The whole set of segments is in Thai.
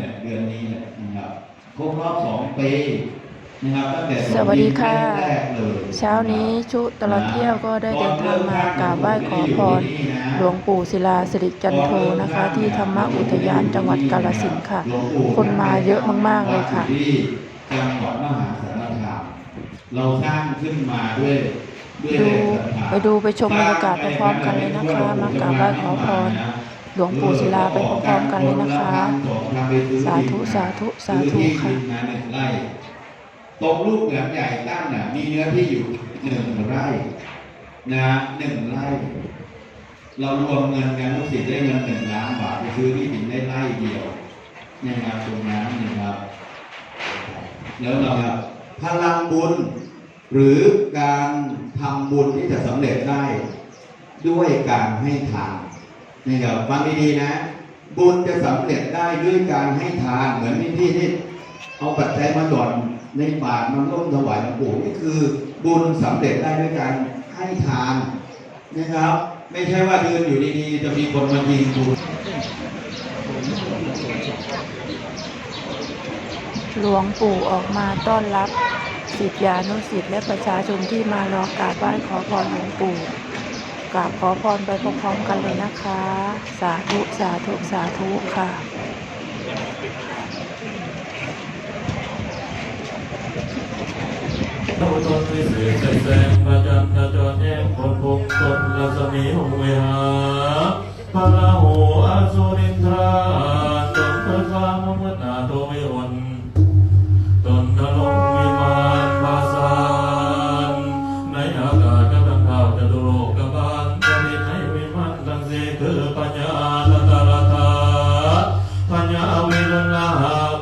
แหละเดือนนี้แหละนะครับครบรอบสองปีนะครับตั้งแต่สวัสดีค่ะ แรกเลย เช้านี้ชุตลอดเที่ยวก็ได้เดินทางมากราบไหว้ขอพร หลวงปู่ศิลาสิริจันโทนะคะ ที่ธรรมอุทยานจังหวัดกาฬสินธุ์ค่ะ คนมาเยอะมากๆเลยค่ะที่จังหวัดมหาสารคามเราสร้างขึ้นมาด้วยด้วยดูแรงศรัทธาไปดูไปชมบรรยากาศไปพร้อมกันเลยนะคะ มากราบไหว้ขอพร หลวงปู่ศิลาไปพร้อมๆกันเลยนะคะ สาธุสาธุสาธุค่ะตรงลูกเหลือมใหญ่ตั้งน่ะมีเนื้อที่อยู่หนึ่งไร่นะหนึ่งไร่ เรารวมเงินกันลูกศิษย์ได้เงินหนึ่งล้านบาทไปซื้อที่ดินได้ไร่เดียวนะครับตรงนั้นนะครับแล้วเราครับพลังบุญหรือการทำบุญที่จะสำเร็จได้ด้วยการให้ทาน นี่ครับฟังดีๆนะ บุญจะสำเร็จได้ด้วยการให้ทานเหมือนที่พี่ที่เอาปัจจัยมาหย่อนในบาตรมาร่วมถวายหลวงปู่นี่คือ บุญสำเร็จได้ด้วยการให้ทานนะครับ ไม่ใช่ว่าเดินอยู่ดีๆ จะมีคนมายิงบุญหลวงปู่ออกมาต้อนรับศิษยานุศิษย์และประชาชนที่มารอกราบไหว้ขอพรหลวงปู่ ราบขอพรไปพร้อมๆกันเลยนะคะ สาธุ สาธุ สาธุค่ะโนตนวิเศษแสงประจันทร์จรแย้งคนพงตนรัศมีหงเวหาพระราหูอสุรินทราตนพระสามมุตนาโตวิหน ปัญญาวิรุณา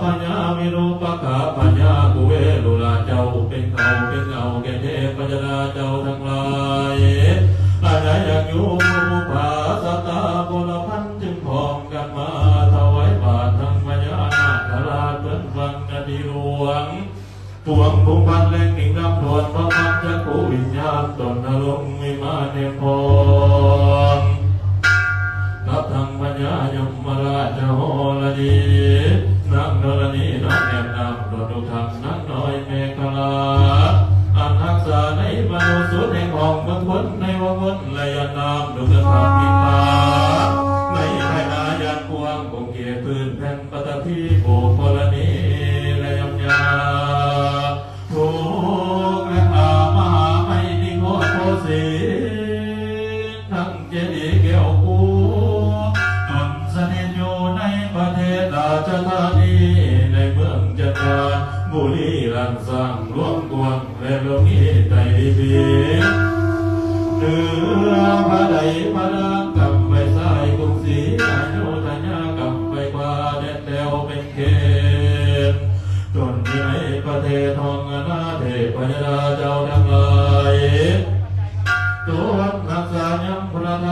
ปัญญาวิรูปกะปัญญากุเวลุลาเจ้าเป็นเขาเป็นเงาแก่เทพปัญญาเจ้าทั้งหลายอะไรยังอยู่ภูผาสตาบุรพันจึงพร้อมกันมาถวายบาตรทั้งปัญานาคราชเพื่อนฟังกันดีหลวงปวงภูมิพันธ์แรงหนิ่งดำทวนพระพันจักขุวิญญาณตนนรงค์วิมานเนพรนับทางปัญญายม มราชโหระดีนักนรณีนักแอมนำโดดดุทังนักน้อยเมฆลาอันทักษะในมนุษย์ในของเมืองพ้นในวังวนและยานนามดุกระทำ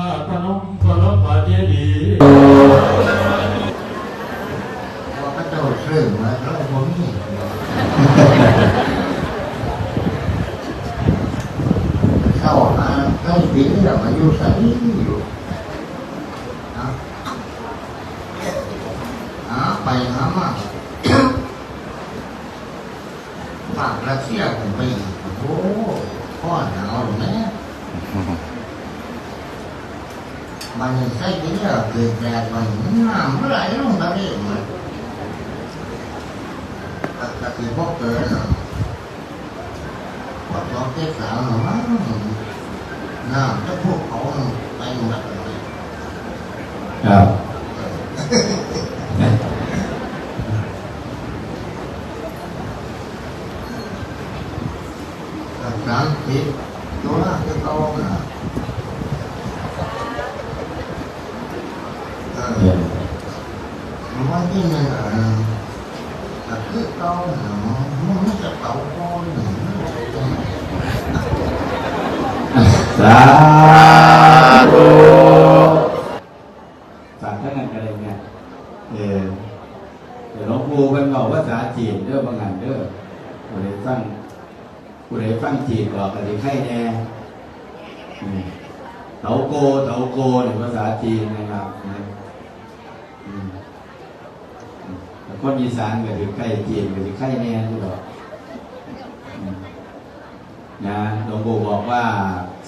าตุพนมพระบาทเจดีย์ว่าพระเจ้าซื้อมาแล้วผมนี่เข้ามา ใกล้ปีแล้วมายู่ใส่อยู่นะหาไปหามาฝากรัสเซียผมไปโอ้พ่อหนาวหรือแม่มันใส่ปีแล้วเกิดแดดมันน้ำเมื่อไหร่ลงทะเลมันปกติพวกเกิดอะพอสองเจ็ดสามหรือ ว่าน้ำจะพวกเขาไปหมดเลยครับสามสิบตัวละจะโตนะเออมันว่าที่นั่นอะแต่คือโตนะมันไม่จะโตโตหนึ่ง สาธุสาธุนั่นอะไรเงี้ยเออเดี๋ยวหลวงปู่เป็นบอกภาษาจีนเด้อบางงานเด้อผู้ใดฟังผู้ใดฟังจีนบอกกันที่ไข่แน่เตาโกเตาโกเนี่ภาษาจีนนะครับนะอืมอืมคนอีสานก็คือไข่จีนก็คือไข่แน่ที่ดอก นะหลวงปู่บอกว่า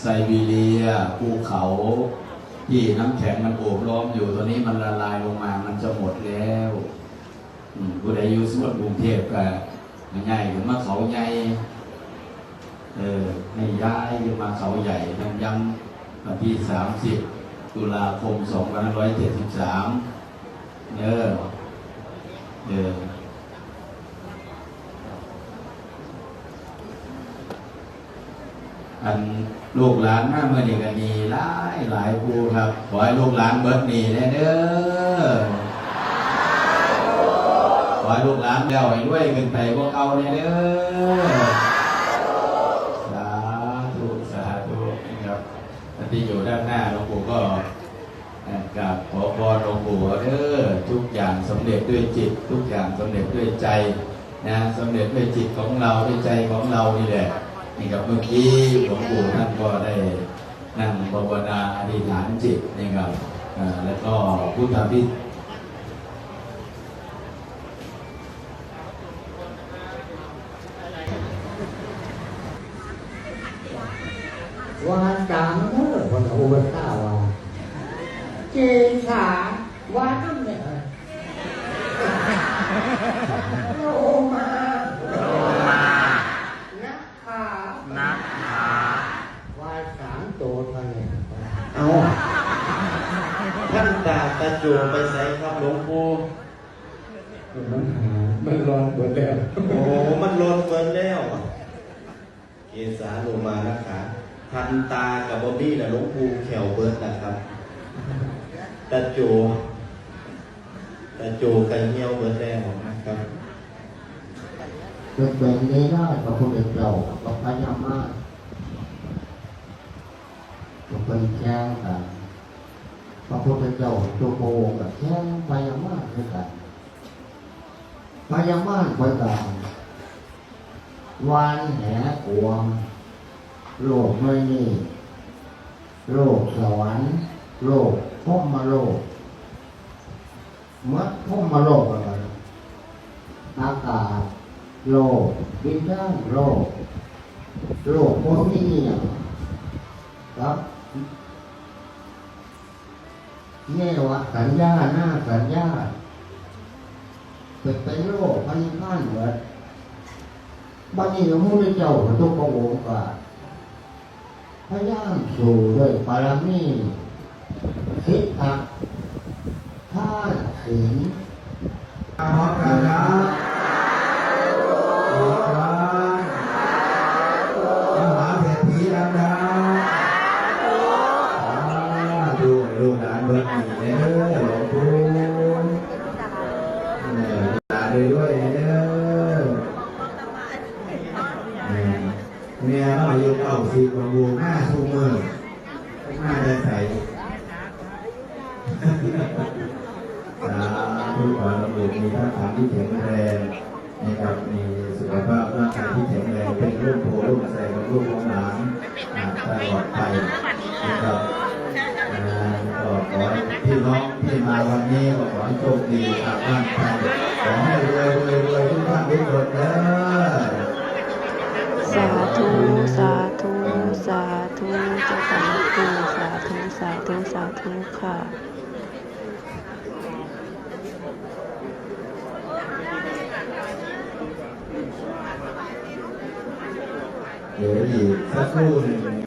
ไซบีเรียภูเขาที่น้ำแข็งมันโอบล้อมอยู่ตอนนี้มันละลายลงมา มันจะหมดแล้วอืมผู้ใดอยู่ส่วนกรุงเทพก็ง่ายหรือมาเขาใหญ่เออให้ย้ายมาเขาใหญ่ยังยังวันที่สามสิบตุลาคมสองพันร้อยเจ็ดสิบสามเออเออ อันลูกหลานมาเมื่อนี้ก็มีหลายหลายครูครับ ขอให้ลูกหลานเบิดหนีแน่เด้อขอให้ลูกหลานเดวให้ด้วยขึ้นไปพวกเอาแน่เด้อสาธุสาธุนะครับที่อยู่ด้านหน้าหลวงปู่ก็กราบขอพรหลวงปู่เด้อทุกอย่างสำเร็จด้วยจิต ทุกอย่างสำเร็จด้วยใจนะสำเร็จด้วยจิตของเราด้วยใจของเรานี่แหละ นี่ครับเมื่อกี้หลวงปู่ท่านก็ได้นั่งภาวนาอธิษฐานจิตนะครับอ่าแล้วก็พุทธพิว่าจังเนอะคนอุบัติข้าวว่าเจขาว่าน้ำเนี่ยโลมาโลมานักขานักขาว่าสามตัวเท่านี้ เอาท่านตา ตาจูไปใส่ครับหลวงปู่มันหามันร้อนหมดแล้ว โอ้มันลนเบินแล้ว เกษาลงมานะคะทันตากับบอบบี้และหลวงปู่แขวเบิร์ดนะครับตาจูตาจูกันเหี่ยวเบิร์ดแล้วนะครับเป็นเป็นได้ได้พระพุทธเจ้าพระพยามาก็เป็นแจ้งกัน พระพุทธเจ้าตัวโกกับแจ้งพยามาด้วยกันพยามาคอยกันวันแหกวงโลกไม่นี่โลกสวรรค์โลกพมมาโลกมัดพมมาโลกอะไรอากาศโลกวิญญาณโลกโลกพวกนี้เนี่ยครับ เนว่าสัญญาหน้าสัญญาเป็นเป็นโลกพันธุ์พันเหมือนบานนี้พระพุทธเจ้าทุกพระองค์ก็พยายามสู่ด้วยปารมีคิดทักท่านศีล ด้วยเด้อเนี่ยเราอายุเก้าสิบกว่าบูหน้าสูงมือหน้าได้ใสสาธุขอระบุมีท่าทางที่แข็งแรงนะครับมีสุขภาพร่างกายที่แข็งแรงเป็นรูปโพรูปแสงรูปของหลานอ่าตลอดไปนะครับก็ขอพี่น้องที่มาวันนี้ก็ขอโชคดีกลับบ้านไป ขอให้รวยรวยรวยทุกท่านทุกคนเด้อสาธุสาธุสาธุเจ้าค่ะหลวงปู่สาธุสาธุสาธุค่ะเดี๋ยวอีกสักครู่หนึ่ง